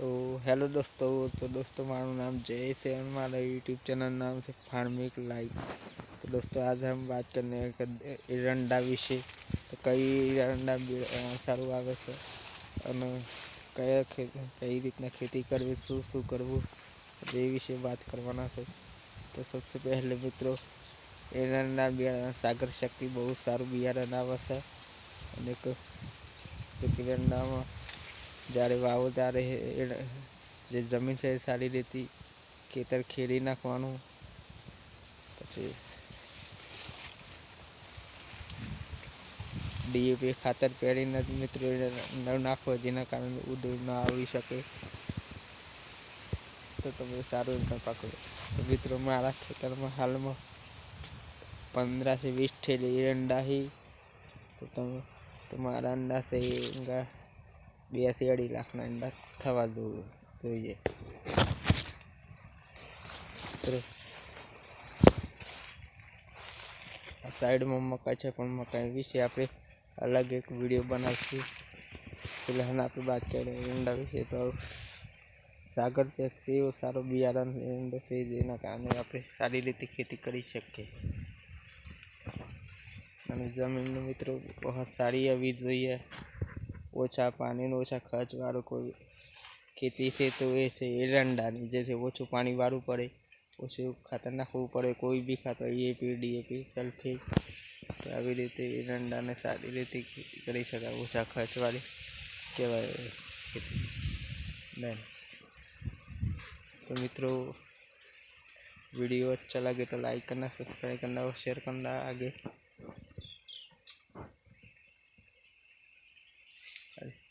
तो हेलो दोस्तों तो दोस्तों मारू नाम जय सेवन मारा यूट्यूब चैनल नाम से फार्मिक लाइक तो दोस्तों आज हम बात करने एरंडा विषय तो कई एरंडा सारूँ आए क्या कई रीतना खेती करवी शू शू करव ये विषय बात करवा तो सबसे पहले मित्रों एरंडा बियाण सागर शक्ति बहुत सारू बियाण आवश्यक एरंडा જ્યારે વાવો ત્યારે જે જમીન છે એ સારી રીતે ખેતર ખેડી નાખવાનું. પછી ડીએપી ખાતર પેરીને જ મિત્રો ન નાખો, જેના કારણે ઉધઈ ન આવી શકે. તો તમે સારું રીતના પાકો મિત્રો, મારા ખેતરમાં હાલમાં પંદરથી વીસ થેલી અંડા હી તો તમે તમારા અંડા છે એ બેથી અઢી લાખના અંડા થવા જોઈએ. સાઈડમાં મકાઈ છે, પણ મકાઈ વિશે આપણે અલગ એક વીડિયો બનાવીશું. ફિલહાલ આપણે વાત કરીએ ઈંડા વિશે તો સાગર ટેક્સી એવો સારો બિયારણ ઈંડો છે, જેના કારણે આપણે સારી રીતે ખેતી કરી શકીએ. અને જમીનનો મિત્રો, બહુ સારી આવવી જોઈએ. ઓછા પાણીનું ઓછા ખર્ચવાળું કોઈ ખેતી છે તો એ છે એરંડાની જેથી ઓછું પાણી વાળવું પડે ઓછું ખાતર નાખવું પડે કોઈ બી ખાતર ડીએપી ડીએપી સલ્ફેટ તો આવી રીતે એરંડાને સારી રીતે ખેતી કરી શકાય ઓછા ખર્ચવાળી કહેવાય ખેતી નહીં तो मित्रों वीडियो अच्छा लगे तो लाइक करना सब्सक्राइब करना और शेयर करना आगे Bye.